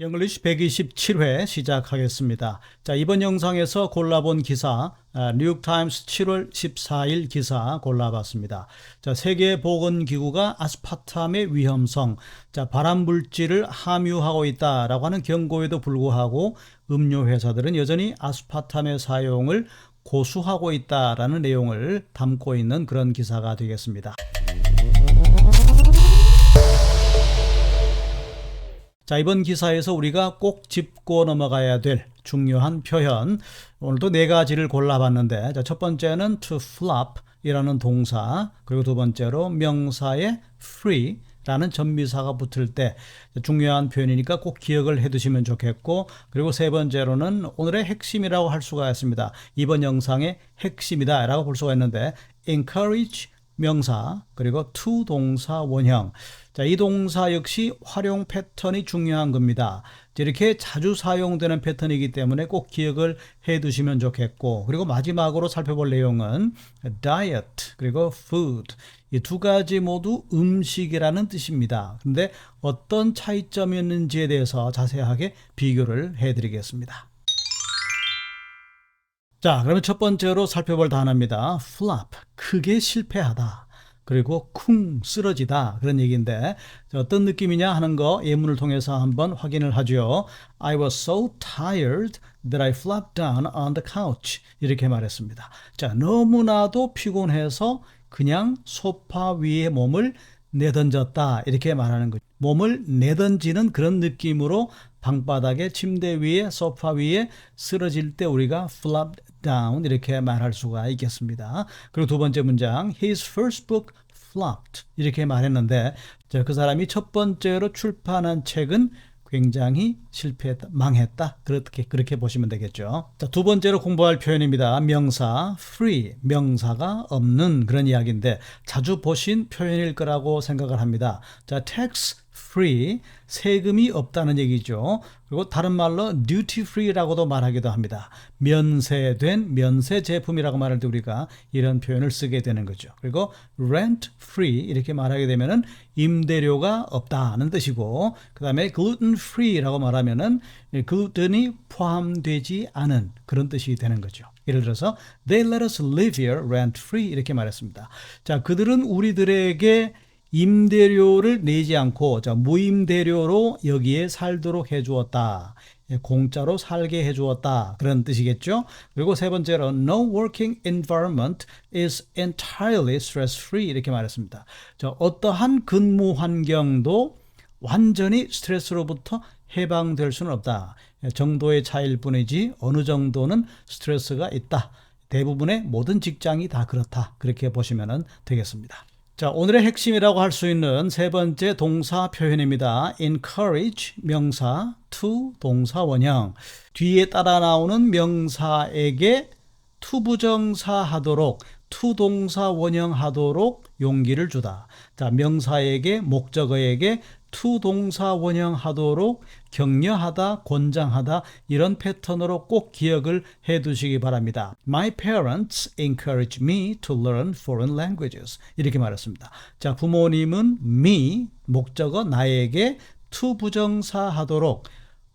영글리시 127회 시작하겠습니다. 자, 이번 영상에서 골라본 기사, 아, 뉴욕타임스 7월 14일 기사 골라봤습니다. 자, 세계보건기구가 아스파탐의 위험성, 자, 발암물질을 함유하고 있다라고 하는 경고에도 불구하고 음료회사들은 여전히 아스파탐의 사용을 고수하고 있다라는 내용을 담고 있는 그런 기사가 되겠습니다. 자, 이번 기사에서 우리가 꼭 짚고 넘어가야 될 중요한 표현. 오늘도 네 가지를 골라봤는데, 자, 첫 번째는 to flop 이라는 동사, 그리고 두 번째로 명사의 free 라는 전미사가 붙을 때 중요한 표현이니까 꼭 기억을 해 두시면 좋겠고, 그리고 세 번째로는 오늘의 핵심이라고 할 수가 있습니다. 이번 영상의 핵심이다 라고 볼 수가 있는데, encourage 명사, 그리고 to 동사 원형. 자, 이 동사 역시 활용 패턴이 중요한 겁니다. 이렇게 자주 사용되는 패턴이기 때문에 꼭 기억을 해 두시면 좋겠고, 그리고 마지막으로 살펴볼 내용은 diet, 그리고 food. 이 두 가지 모두 음식이라는 뜻입니다. 근데 어떤 차이점이 있는지에 대해서 자세하게 비교를 해 드리겠습니다. 자, 그러면 첫 번째로 살펴볼 단어입니다. flop, 크게 실패하다. 그리고 쿵 쓰러지다 그런 얘기인데 어떤 느낌이냐 하는 거 예문을 통해서 한번 확인을 하죠. I was so tired that I flopped down on the couch 이렇게 말했습니다. 자 너무나도 피곤해서 그냥 소파 위에 몸을 내던졌다 이렇게 말하는 거죠. 몸을 내던지는 그런 느낌으로 방바닥에 침대 위에 소파 위에 쓰러질 때 우리가 flop down 이렇게 말할 수가 있겠습니다. 그리고 두 번째 문장 his first book flopped 이렇게 말했는데 그 사람이 첫 번째로 출판한 책은 굉장히 실패했다, 망했다. 그렇게 그렇게 보시면 되겠죠. 자, 두 번째로 공부할 표현입니다. 명사 free 명사가 없는 그런 이야기인데 자주 보신 표현일 거라고 생각을 합니다. 자, tax free 세금이 없다는 얘기죠. 그리고 다른 말로 duty free라고도 말하기도 합니다. 면세된 면세 제품이라고 말할 때 우리가 이런 표현을 쓰게 되는 거죠. 그리고 rent free 이렇게 말하게 되면은 임대료가 없다는 뜻이고 그다음에 gluten free라고 말하면은 글루텐이 포함되지 않은 그런 뜻이 되는 거죠. 예를 들어서 they let us live here rent free 이렇게 말했습니다. 자, 그들은 우리들에게 임대료를 내지 않고 자, 무임대료로 여기에 살도록 해주었다. 예, 공짜로 살게 해주었다. 그런 뜻이겠죠. 그리고 세 번째로 no working environment is entirely stress free 이렇게 말했습니다. 자, 어떠한 근무 환경도 완전히 스트레스로부터 해방될 수는 없다. 예, 정도의 차이일 뿐이지 어느 정도는 스트레스가 있다. 대부분의 모든 직장이 다 그렇다. 그렇게 보시면 되겠습니다. 자, 오늘의 핵심이라고 할 수 있는 세 번째 동사 표현입니다. encourage 명사, to 동사 원형. 뒤에 따라 나오는 명사에게 투부정사 하도록 투 동사 원형 하도록 용기를 주다. 자, 명사에게 목적어에게 투 동사 원형 하도록 격려하다, 권장하다 이런 패턴으로 꼭 기억을 해 두시기 바랍니다. My parents encourage me to learn foreign languages. 이렇게 말했습니다. 자, 부모님은 me 목적어 나에게 to 부정사 하도록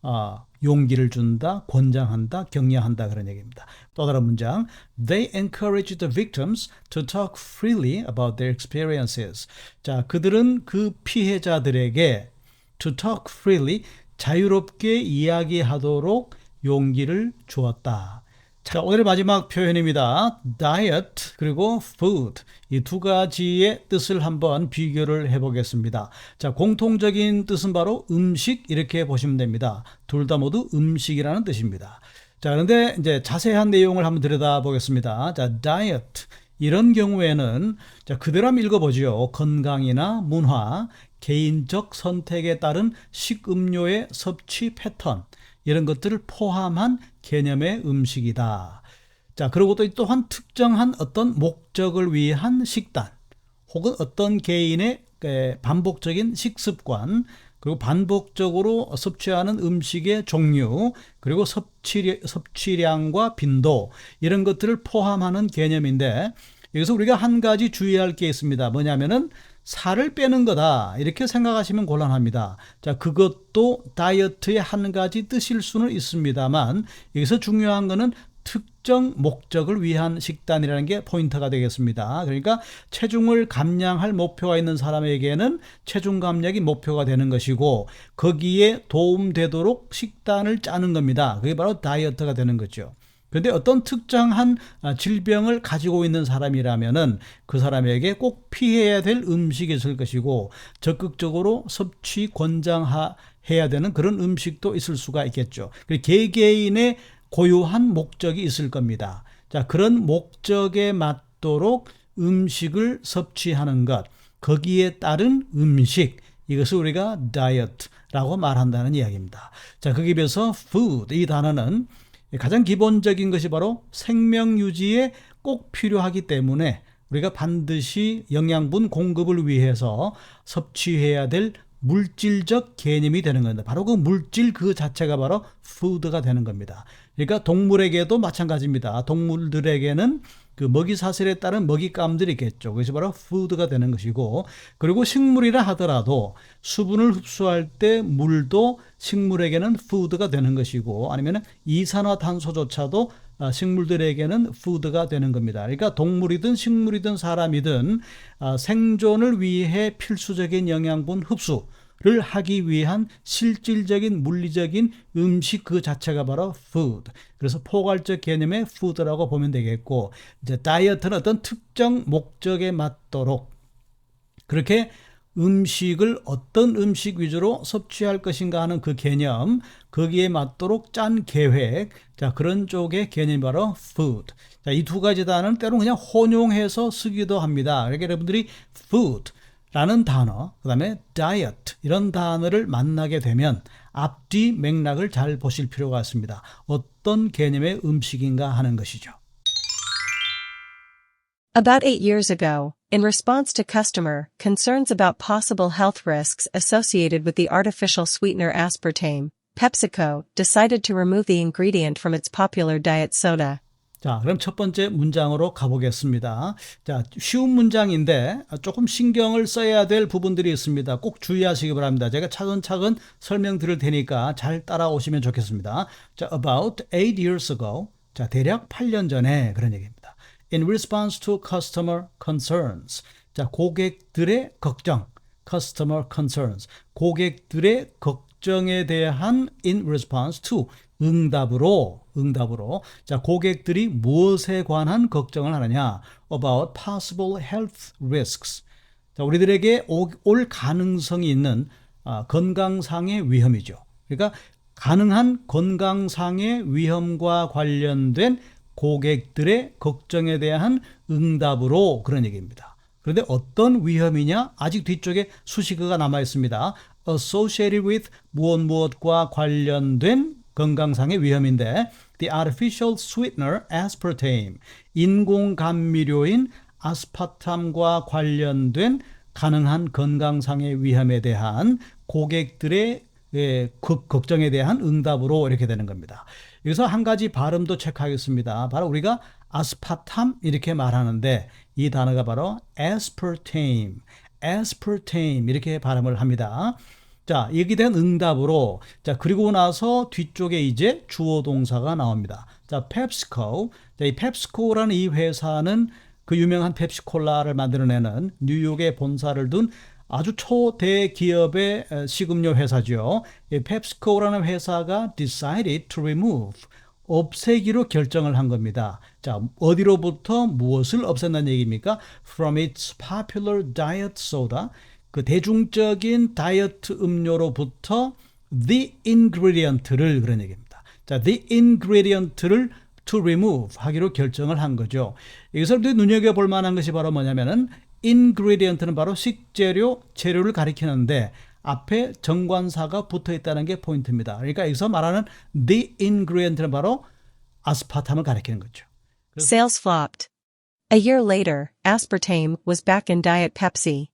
어, 용기를 준다, 권장한다, 격려한다 그런 얘기입니다. 또 다른 문장 They encourage the victims to talk freely about their experiences. 자, 그들은 그 피해자들에게 to talk freely 자유롭게 이야기하도록 용기를 주었다. 자, 오늘의 마지막 표현입니다. diet 그리고 food 이 두 가지의 뜻을 한번 비교를 해 보겠습니다. 자, 공통적인 뜻은 바로 음식 이렇게 보시면 됩니다. 둘 다 모두 음식이라는 뜻입니다. 자, 그런데 이제 자세한 내용을 한번 들여다 보겠습니다. 자, diet 이런 경우에는 자, 그대로 한번 읽어 보죠. 건강이나 문화, 개인적 선택에 따른 식음료의 섭취 패턴 이런 것들을 포함한 개념의 음식이다. 자, 그리고 또 또한 특정한 어떤 목적을 위한 식단 혹은 어떤 개인의 반복적인 식습관 그리고 반복적으로 섭취하는 음식의 종류 그리고 섭취, 섭취량과 빈도 이런 것들을 포함하는 개념인데 여기서 우리가 한 가지 주의할 게 있습니다. 뭐냐면은 살을 빼는 거다. 이렇게 생각하시면 곤란합니다. 자, 그것도 다이어트의 한 가지 뜻일 수는 있습니다만 여기서 중요한 거는 특정 목적을 위한 식단이라는 게 포인트가 되겠습니다. 그러니까 체중을 감량할 목표가 있는 사람에게는 체중 감량이 목표가 되는 것이고 거기에 도움되도록 식단을 짜는 겁니다. 그게 바로 다이어트가 되는 거죠. 그런데 어떤 특정한 질병을 가지고 있는 사람이라면은 그 사람에게 꼭 피해야 될 음식이 있을 것이고 적극적으로 섭취 권장해야 되는 그런 음식도 있을 수가 있겠죠. 개개인의 고유한 목적이 있을 겁니다. 자, 그런 목적에 맞도록 음식을 섭취하는 것, 거기에 따른 음식, 이것을 우리가 다이어트라고 말한다는 이야기입니다. 자, 거기에 비해서 food, 이 단어는 가장 기본적인 것이 바로 생명 유지에 꼭 필요하기 때문에 우리가 반드시 영양분 공급을 위해서 섭취해야 될 물질적 개념이 되는 겁니다. 바로 그 물질 그 자체가 바로 푸드가 되는 겁니다. 그러니까 동물에게도 마찬가지입니다. 동물들에게는 그 먹이 사슬에 따른 먹이감들이 있겠죠. 그것이 바로 푸드가 되는 것이고, 그리고 식물이라 하더라도 수분을 흡수할 때 물도 식물에게는 푸드가 되는 것이고, 아니면 이산화탄소조차도 아, 식물들에게는 푸드가 되는 겁니다. 그러니까 동물이든 식물이든 사람이든 아, 생존을 위해 필수적인 영양분 흡수 를 하기 위한 실질적인 물리적인 음식 그 자체가 바로 food. 그래서 포괄적 개념의 food라고 보면 되겠고, 이제 다이어트는 어떤 특정 목적에 맞도록 그렇게 음식을 어떤 음식 위주로 섭취할 것인가 하는 그 개념, 거기에 맞도록 짠 계획, 자, 그런 쪽의 개념이 바로 food. 자, 이 두 가지 단어는 때로 그냥 혼용해서 쓰기도 합니다. 그러니까 여러분들이 food, 라는 단어, 그 다음에 diet, 이런 단어를 만나게 되면 앞뒤 맥락을 잘 보실 필요가 있습니다. 어떤 개념의 음식인가 하는 것이죠. About eight years ago, in response to customer concerns about possible health risks associated with the artificial sweetener aspartame, PepsiCo decided to remove the ingredient from its popular diet soda. 자, 그럼 첫 번째 문장으로 가보겠습니다. 자, 쉬운 문장인데 조금 신경을 써야 될 부분들이 있습니다. 꼭 주의하시기 바랍니다. 제가 차근차근 설명드릴 테니까 잘 따라오시면 좋겠습니다. 자, about eight years ago. 자, 대략 8년 전에 그런 얘기입니다. in response to customer concerns. 자, 고객들의 걱정. customer concerns. 고객들의 걱정에 대한 in response to 응답으로 응답으로 자 고객들이 무엇에 관한 걱정을 하느냐 about possible health risks 자 우리들에게 오, 올 가능성이 있는 아, 건강상의 위험이죠 그러니까 가능한 건강상의 위험과 관련된 고객들의 걱정에 대한 응답으로 그런 얘기입니다. 그런데 어떤 위험이냐? 아직 뒤쪽에 수식어가 남아 있습니다. associated with 무엇 무엇과 관련된 건강상의 위험인데 the artificial sweetener aspartame 인공 감미료인 아스파탐과 관련된 가능한 건강상의 위험에 대한 고객들의 예, 걱정에 대한 응답으로 이렇게 되는 겁니다. 여기서 한 가지 발음도 체크하겠습니다. 바로 우리가 아스파탐 이렇게 말하는데 이 단어가 바로 aspartame, aspartame 이렇게 발음을 합니다. 자, 여기 대한 응답으로 자, 그리고 나서 뒤쪽에 이제 주어 동사가 나옵니다. 자, 펩스코. 자, 이 펩스코라는 이 회사는 그 유명한 펩시콜라를 만들어내는 뉴욕에 본사를 둔 아주 초대 기업의 식음료 회사죠. 이 펩스코라는 회사가 decided to remove 없애기로 결정을 한 겁니다. 자, 어디로부터 무엇을 없앤다는 얘기입니까? From its popular diet soda. 그 대중적인 다이어트 음료로부터 the ingredient를 그런 얘기입니다. 자, the ingredient를 to remove 하기로 결정을 한 거죠. 여기서 눈여겨 볼 만한 것이 바로 뭐냐면은 ingredient는 바로 식재료, 재료를 가리키는데 앞에 정관사가 붙어 있다는 게 포인트입니다. 그러니까 여기서 말하는 the ingredient는 바로 아스파탐을 가리키는 거죠. Sales flopped. A year later, aspartame was back in Diet Pepsi.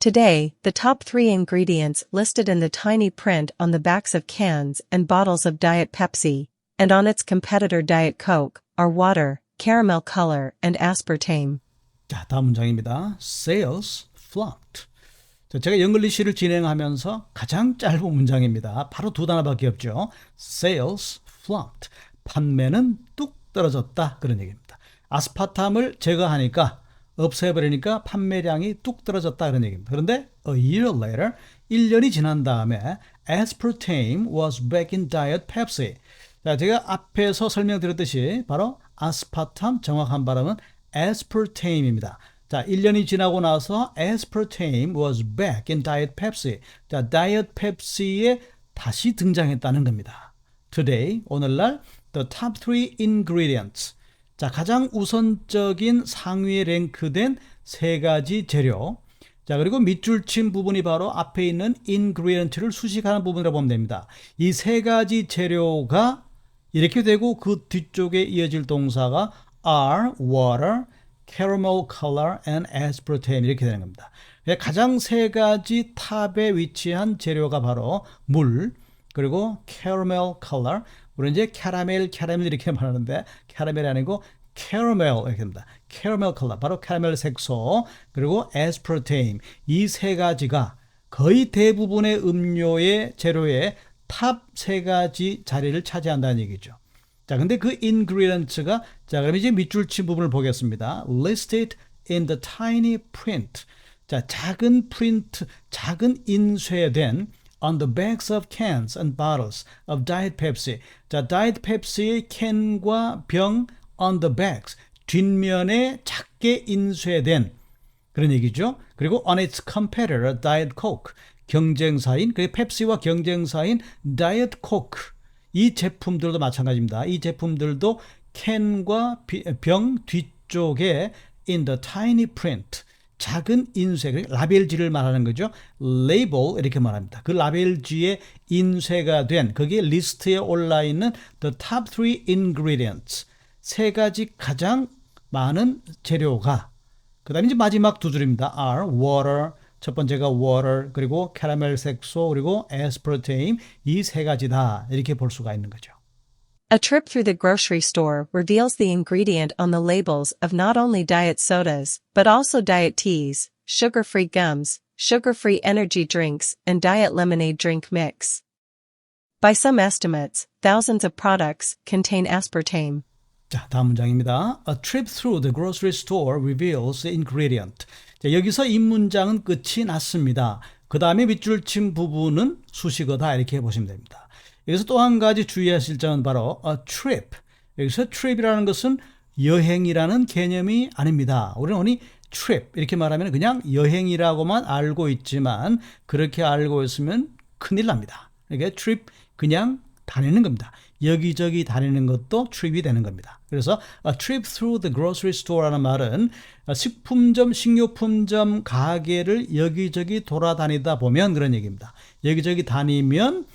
Today, the top three ingredients listed in the tiny print on the backs of cans and bottles of Diet Pepsi, and on its competitor Diet Coke, are water, caramel color, and aspartame. 자, 다음 문장입니다. Sales flopped. 자, 제가 영글리시를 진행하면서 가장 짧은 문장입니다. 바로 두 단어밖에 없죠. Sales flopped. 판매는 뚝 떨어졌다. 그런 얘기입니다. 아스파탐을 제거하니까 없애버리니까 판매량이 뚝 떨어졌다 그런 얘기입니다. 그런데 a year later, 1년이 지난 다음에 aspartame was back in diet Pepsi. 자, 제가 앞에서 설명드렸듯이 바로 아스파탐 정확한 발음은 aspartame입니다. 자, 1년이 지나고 나서 aspartame was back in diet Pepsi. 자, diet Pepsi에 다시 등장했다는 겁니다. Today, 오늘날 the top three ingredients. 자, 가장 우선적인 상위에 랭크된 세 가지 재료. 자, 그리고 밑줄 친 부분이 바로 앞에 있는 ingredient를 수식하는 부분이라고 보면 됩니다. 이 세 가지 재료가 이렇게 되고 그 뒤쪽에 이어질 동사가 are, water, caramel color and aspartame 이렇게 되는 겁니다. 가장 세 가지 탑에 위치한 재료가 바로 물, 그리고 caramel color, 우리 이제 캐러멜, 캐러멜 이렇게 말하는데 캐러멜이 아니고 캐러멜 이렇게 됩니다. 캐러멜 컬러, 바로 캐러멜 색소, 그리고 aspartame 이세 가지가 거의 대부분의 음료의 재료의 탑 세 가지 자리를 차지한다는 얘기죠. 자, 근데 그 ingredients가 자, 그럼 이제 밑줄 친 부분을 보겠습니다. listed in the tiny print. 자, 작은 프린트, 작은 인쇄된 on the backs of cans and bottles of Diet Pepsi. 자, Diet Pepsi의 캔과 병 on the backs 뒷면에 작게 인쇄된 그런 얘기죠. 그리고 on its competitor Diet Coke 경쟁사인 그 펩시와 경쟁사인 Diet Coke 이 제품들도 마찬가지입니다. 이 제품들도 캔과 비- 병 뒤쪽에 in the tiny print 작은 인쇄, 그 라벨지를 말하는 거죠. 레이블 이렇게 말합니다. 그 라벨지에 인쇄가 된 거기에 리스트에 올라 있는 the top three ingredients 세 가지 가장 많은 재료가 그다음에 이제 마지막 두 줄입니다. are water 첫 번째가 water 그리고 캐러멜 색소 그리고 aspartame 이 세 가지다 이렇게 볼 수가 있는 거죠. A trip through the grocery store reveals the ingredient on the labels of not only diet sodas, but also diet teas, sugar-free gums, sugar-free energy drinks, and diet lemonade drink mix. By some estimates, thousands of products contain aspartame. 자, 다음 문장입니다. A trip through the grocery store reveals the ingredient. 자, 여기서 이 문장은 끝이 났습니다. 그 다음에 밑줄 친 부분은 수식어다 이렇게 보시면 됩니다. 여기서 또 한 가지 주의하실 점은 바로 a trip. 여기서 trip이라는 것은 여행이라는 개념이 아닙니다. 우리는 흔히 trip 이렇게 말하면 그냥 여행이라고만 알고 있지만 그렇게 알고 있으면 큰일 납니다. 이게 trip 그냥 다니는 겁니다. 여기저기 다니는 것도 trip이 되는 겁니다. 그래서 a trip through the grocery store라는 말은 식품점, 식료품점 가게를 여기저기 돌아다니다 보면 그런 얘기입니다. 여기저기 다니면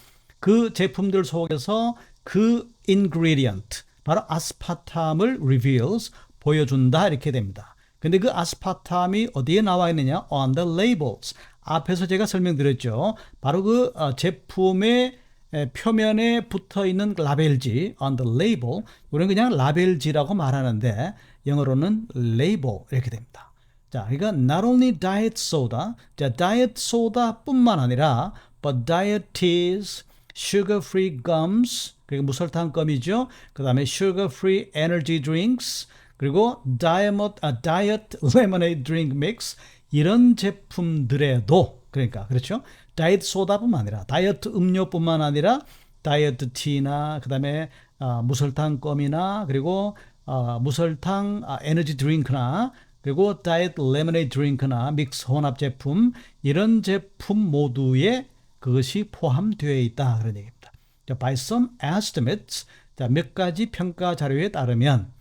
그 제품들 속에서 그 ingredient, 바로 아스파탐을 reveals, 보여준다 이렇게 됩니다. 근데 그 아스파탐이 어디에 나와 있느냐? on the labels. 앞에서 제가 설명드렸죠. 바로 그 어, 제품의 에, 표면에 붙어 있는 라벨지 on the label. 우리는 그냥 라벨지라고 말하는데 영어로는 label 이렇게 됩니다. 자, 그러니까 not only diet soda, 자, diet soda뿐만 아니라 but diet teas, sugar-free gums, 그리고 무설탕 껌이죠. 그다음에 sugar-free energy drinks, 그리고 diet, 아, diet lemonade drink mix 이런 제품들에도 그러니까 그렇죠. 다이어트 소다뿐만 아니라 다이어트 음료뿐만 아니라 다이어트 티나 그다음에 아, 무설탕 껌이나 그리고 아, 무설탕 아, 에너지 드링크나 그리고 다이어트 레모네이드 드링크나 믹스 혼합 제품 이런 제품 모두에 그것이 포함되어 있다 그런 얘기입니다. 자, by some estimates 자, 몇 가지 평가 자료에 따르면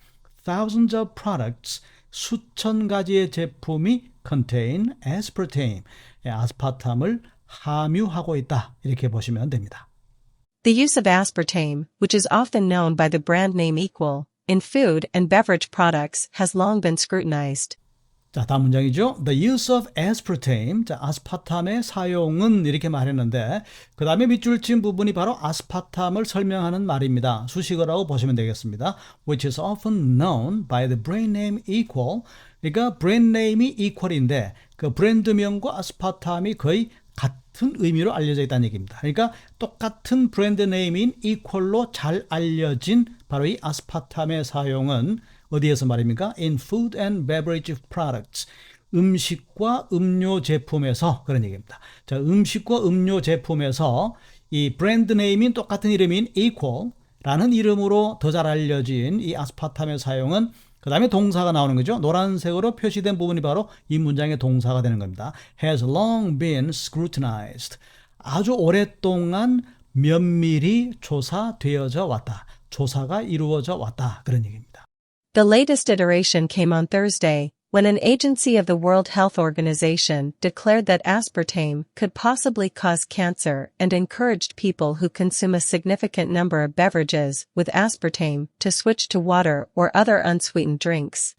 thousands of products 수천 가지의 제품이 contain aspartame 예, 아스파탐을 함유하고 있다 이렇게 보시면 됩니다. The use of aspartame, which is often known by the brand name Equal, in food and beverage products has long been scrutinized. 자, 다음 문장이죠. The use of aspartame. 자, 아스파탐의 사용은 이렇게 말했는데 그 다음에 밑줄 친 부분이 바로 아스파탐을 설명하는 말입니다. 수식어라고 보시면 되겠습니다. Which is often known by the brand name equal. 그러니까 브랜드 네임이 equal인데 그 브랜드명과 아스파탐이 거의 같은 의미로 알려져 있다는 얘기입니다. 그러니까 똑같은 브랜드 네임인 equal로 잘 알려진 바로 이 아스파탐의 사용은 어디에서 말입니까? In food and beverage products. 음식과 음료 제품에서 그런 얘기입니다. 자, 음식과 음료 제품에서 이 브랜드 네임인 똑같은 이름인 equal라는 이름으로 더 잘 알려진 이 아스파탐의 사용은 그 다음에 동사가 나오는 거죠. 노란색으로 표시된 부분이 바로 이 문장의 동사가 되는 겁니다. has long been scrutinized. 아주 오랫동안 면밀히 조사되어져 왔다. 조사가 이루어져 왔다. 그런 얘기입니다. The latest iteration came on Thursday, when an agency of the World Health Organization declared that aspartame could possibly cause cancer and encouraged people who consume a significant number of beverages with aspartame to switch to water or other unsweetened drinks.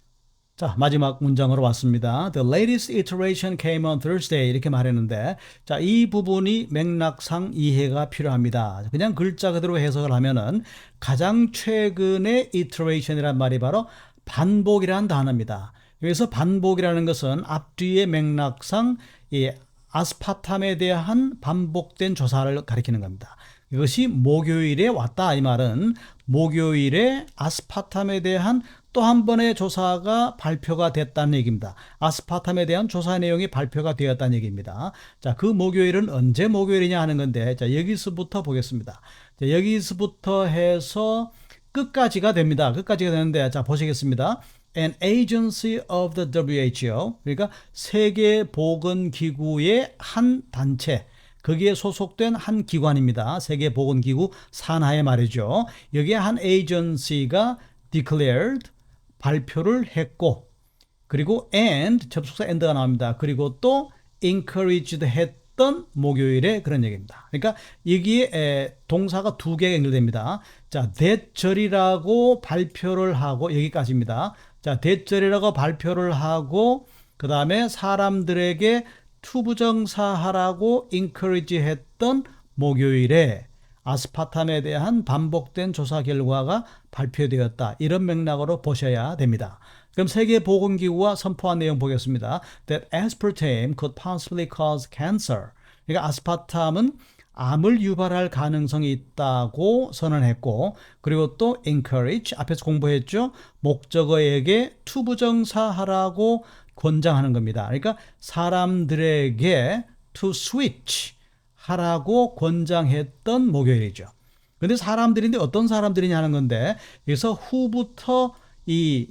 자, 마지막 문장으로 왔습니다. The latest iteration came on Thursday. 이렇게 말했는데, 자, 이 부분이 맥락상 이해가 필요합니다. 그냥 글자 그대로 해석을 하면은 가장 최근의 iteration이란 말이 바로 반복이라는 단어입니다. 여기서 반복이라는 것은 앞뒤의 맥락상 이 아스파탐에 대한 반복된 조사를 가리키는 겁니다. 이것이 목요일에 왔다 이 말은 목요일에 아스파탐에 대한 또 한 번의 조사가 발표가 됐다는 얘기입니다. 아스파탐에 대한 조사 내용이 발표가 되었다는 얘기입니다. 자, 그 목요일은 언제 목요일이냐 하는 건데, 자, 여기서부터 보겠습니다. 자, 여기서부터 해서 끝까지가 됩니다. 끝까지가 되는데, 자, 보시겠습니다. An agency of the WHO. 그러니까 세계보건기구의 한 단체. 거기에 소속된 한 기관입니다. 세계보건기구 산하의 말이죠. 여기에 한 에이전시가 declared 발표를 했고 그리고 and 접속사 and가 나옵니다. 그리고 또 encouraged 했던 목요일에 그런 얘기입니다. 그러니까 여기에 에, 동사가 두 개가 연결됩니다. 자, 대절이라고 발표를 하고 여기까지입니다. 자, 대절이라고 발표를 하고 그 다음에 사람들에게 투부정사하라고 encourage 했던 목요일에 아스파탐에 대한 반복된 조사 결과가 발표되었다. 이런 맥락으로 보셔야 됩니다. 그럼 세계보건기구가 선포한 내용 보겠습니다. That aspartame could possibly cause cancer. 그러니까 아스파탐은 암을 유발할 가능성이 있다고 선언했고 그리고 또 encourage 앞에서 공부했죠. 목적어에게 투부정사하라고 권장하는 겁니다. 그러니까 사람들에게 to switch 하라고 권장했던 목요일이죠. 근데 사람들인데 어떤 사람들이냐 하는 건데 여기서 후부터 이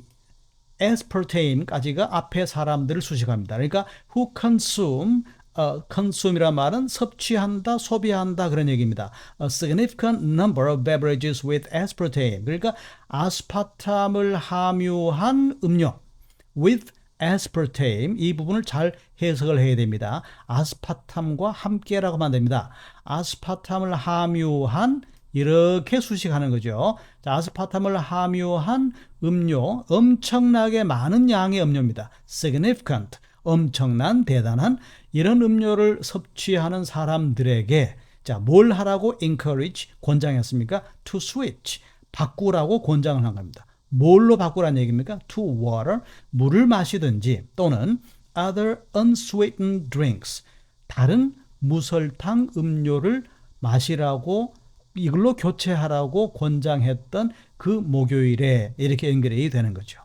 aspartame까지가 앞에 사람들을 수식합니다. 그러니까 who consume 어, consume이란 말은 섭취한다, 소비한다 그런 얘기입니다. A significant number of beverages with aspartame. 그러니까 아스파탐을 함유한 음료 with aspartame 이 부분을 잘 해석을 해야 됩니다. 아스파탐과 함께라고 하면 됩니다. 아스파탐을 함유한 이렇게 수식하는 거죠. 자, 아스파탐을 함유한 음료, 엄청나게 많은 양의 음료입니다. significant, 엄청난, 대단한 이런 음료를 섭취하는 사람들에게 자, 뭘 하라고 encourage, 권장했습니까? to switch, 바꾸라고 권장을 한 겁니다. 뭘로 바꾸라는 얘기입니까? to water, 물을 마시든지 또는 other unsweetened drinks, 다른 무설탕 음료를 마시라고 이걸로 교체하라고 권장했던 그 목요일에 이렇게 연결이 되는 거죠.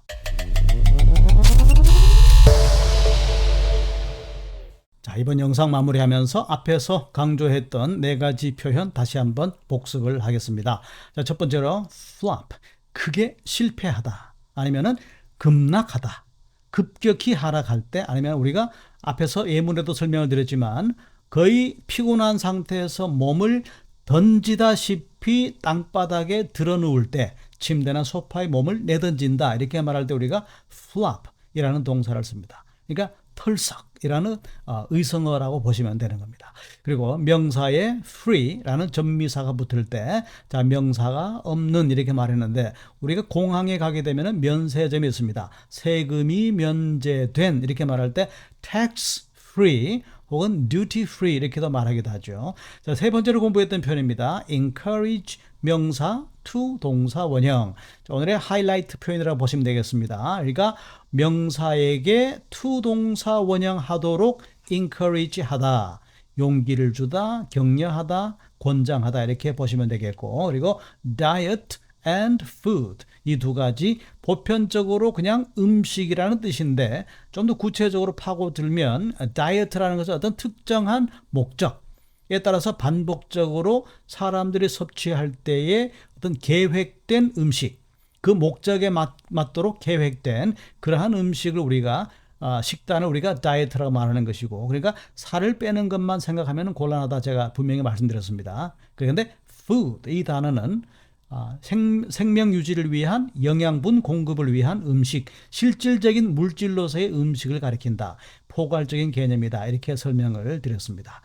자, 이번 영상 마무리하면서 앞에서 강조했던 네 가지 표현 다시 한번 복습을 하겠습니다. 자, 첫 번째로 flop, 크게 실패하다. 아니면은 급락하다. 급격히 하락할 때 아니면 우리가 앞에서 예문에도 설명을 드렸지만 거의 피곤한 상태에서 몸을 던지다시피 땅바닥에 드러누울 때 침대나 소파에 몸을 내던진다 이렇게 말할 때 우리가 flop이라는 동사를 씁니다. 그러니까 털썩이라는 어, 의성어라고 보시면 되는 겁니다. 그리고 명사에 free라는 전미사가 붙을 때, 자 명사가 없는 이렇게 말했는데 우리가 공항에 가게 되면은 면세점이 있습니다. 세금이 면제된 이렇게 말할 때 tax free 혹은 duty free 이렇게도 말하기도 하죠. 자, 세 번째로 공부했던 표현입니다. encourage 명사 to 동사 원형. 자, 오늘의 하이라이트 표현이라고 보시면 되겠습니다. 그러니까 명사에게 to 동사 원형 하도록 encourage 하다. 용기를 주다, 격려하다, 권장하다 이렇게 보시면 되겠고 그리고 diet and food 이 두 가지 보편적으로 그냥 음식이라는 뜻인데 좀 더 구체적으로 파고들면 다이어트라는 것은 어떤 특정한 목적 에 따라서 반복적으로 사람들이 섭취할 때의 어떤 계획된 음식 그 목적에 맞, 맞도록 계획된 그러한 음식을 우리가 아, 식단을 우리가 다이어트라고 말하는 것이고 그러니까 살을 빼는 것만 생각하면 곤란하다 제가 분명히 말씀드렸습니다. 그런데 food 이 단어는 아, 생, 생명 유지를 위한 영양분 공급을 위한 음식, 실질적인 물질로서의 음식을 가리킨다. 포괄적인 개념이다. 이렇게 설명을 드렸습니다.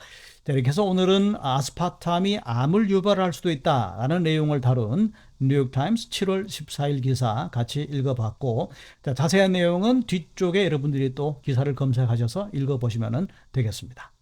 자, 이렇게 해서 오늘은 아스파탐이 암을 유발할 수도 있다라는 내용을 다룬 뉴욕타임스 7월 14일 기사 같이 읽어봤고 자, 자세한 내용은 뒤쪽에 여러분들이 또 기사를 검색하셔서 읽어보시면 되겠습니다.